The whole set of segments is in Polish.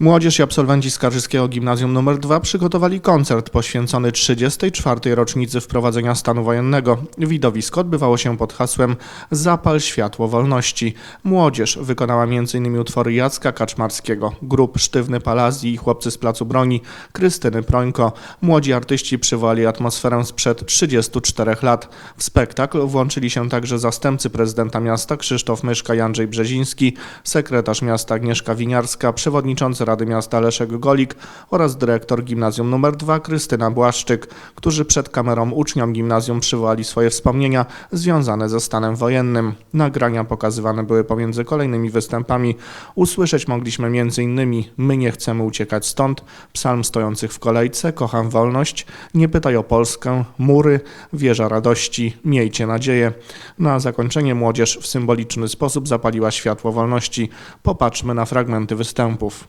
Młodzież i absolwenci Skarżyskiego Gimnazjum nr 2 przygotowali koncert poświęcony 34. rocznicy wprowadzenia stanu wojennego. Widowisko odbywało się pod hasłem Zapal światło wolności. Młodzież wykonała m.in. utwory Jacka Kaczmarskiego, grup Sztywny Palazji i Chłopcy z Placu Broni, Krystyny Prońko. Młodzi artyści przywołali atmosferę sprzed 34 lat. W spektakl włączyli się także zastępcy prezydenta miasta Krzysztof Myszka i Andrzej Brzeziński, sekretarz miasta Agnieszka Winiarska, przewodniczący Rady Miasta Leszek Golik oraz dyrektor Gimnazjum nr 2 Krystyna Błaszczyk, którzy przed kamerą uczniom gimnazjum przywołali swoje wspomnienia związane ze stanem wojennym. Nagrania pokazywane były pomiędzy kolejnymi występami. Usłyszeć mogliśmy m.in. My nie chcemy uciekać stąd, psalm stojących w kolejce, kocham wolność, nie pytaj o Polskę, mury, wieża radości, miejcie nadzieję. Na zakończenie młodzież w symboliczny sposób zapaliła światło wolności. Popatrzmy na fragmenty występów.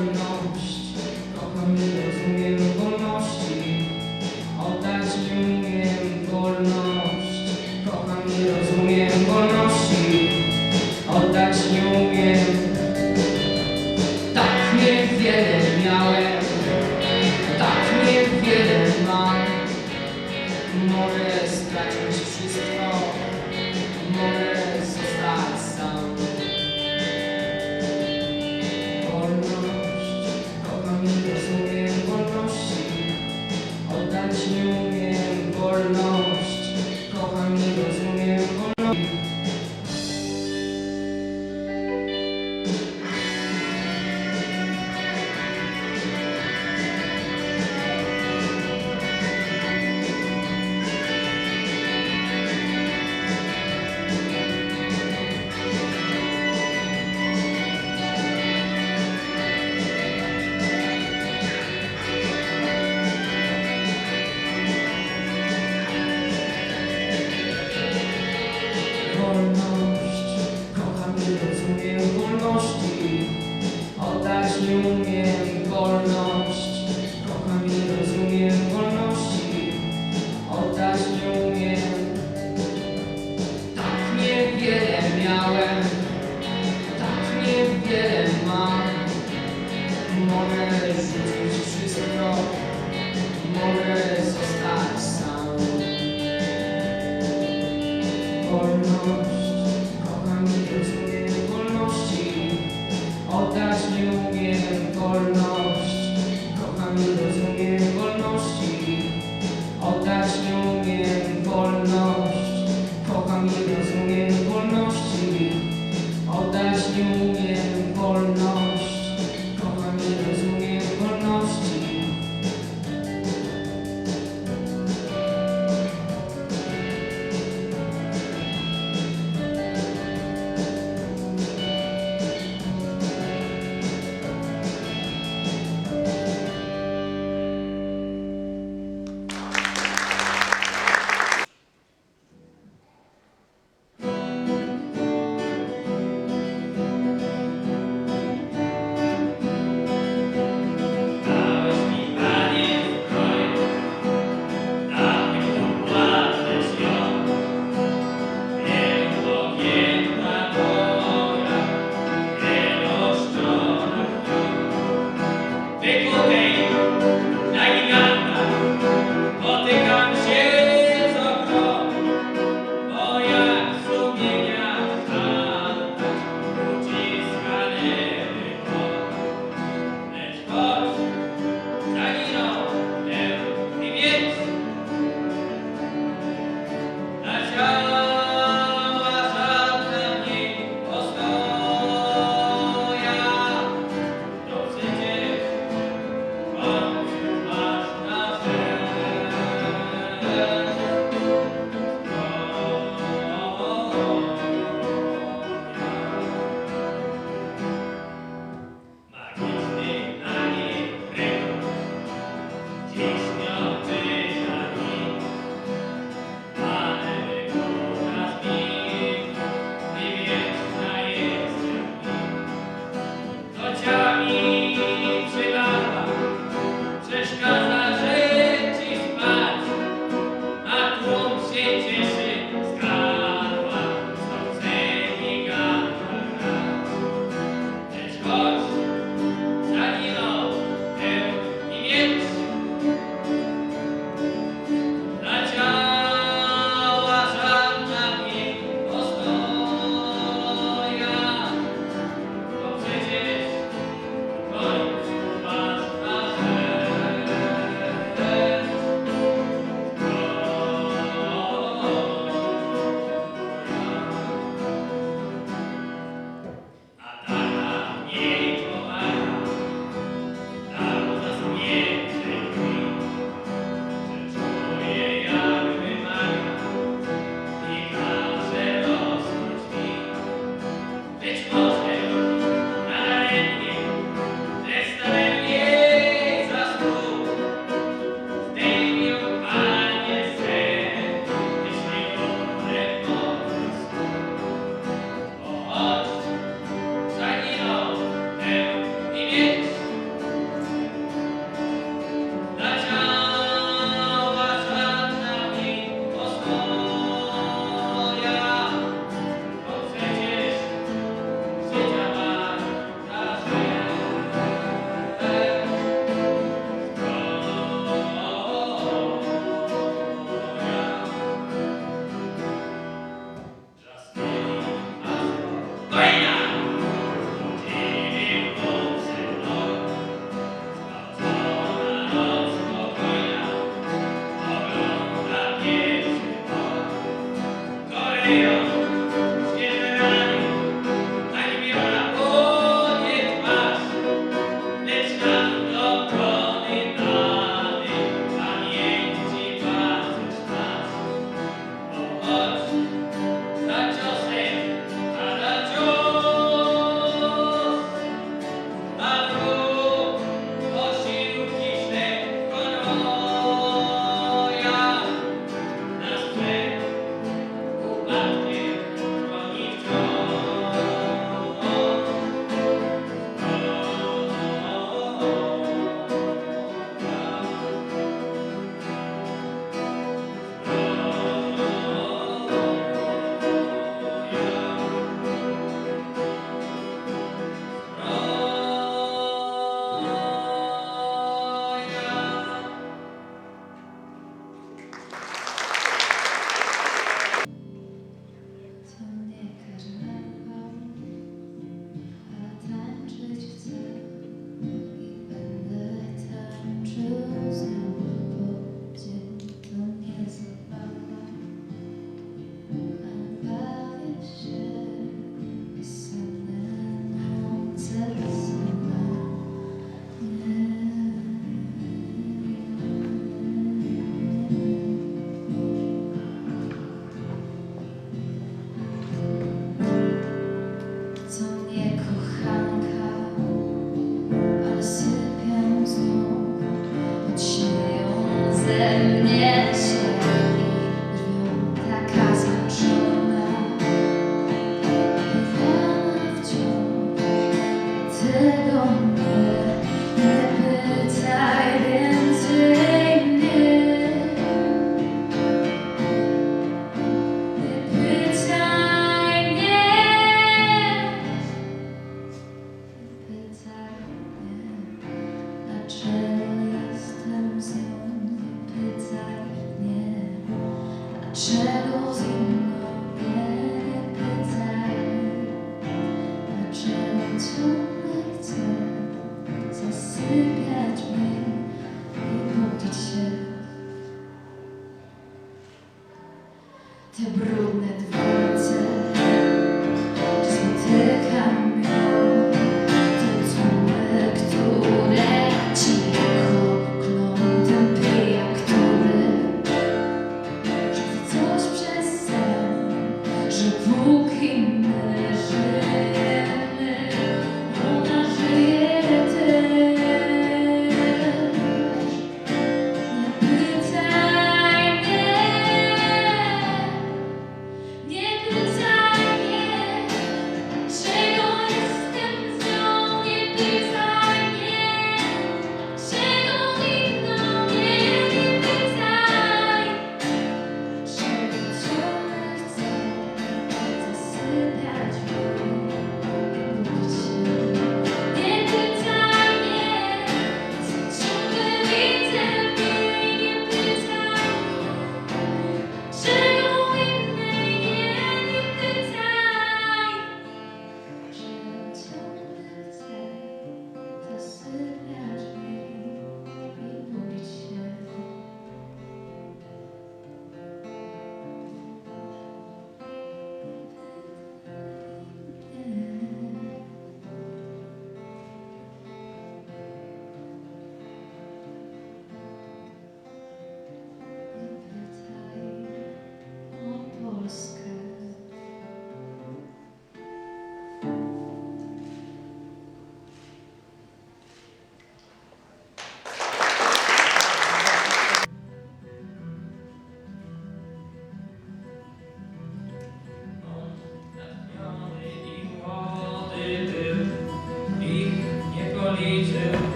Wolność, kocham rozumiem wolności. Oddać nie umiem wolność,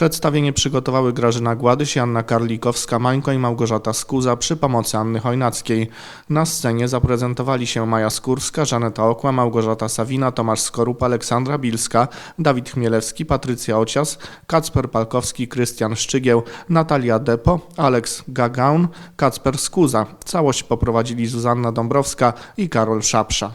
Przedstawienie przygotowały Grażyna Gładyś, Anna Karlikowska-Mańko i Małgorzata Skuza przy pomocy Anny Chojnackiej. Na scenie zaprezentowali się Maja Skórska, Żaneta Okła, Małgorzata Sawina, Tomasz Skorup, Aleksandra Bilska, Dawid Chmielewski, Patrycja Ocias, Kacper Palkowski, Krystian Szczygieł, Natalia Depo, Aleks Gagaun, Kacper Skuza. Całość poprowadzili Zuzanna Dąbrowska i Karol Szapsza.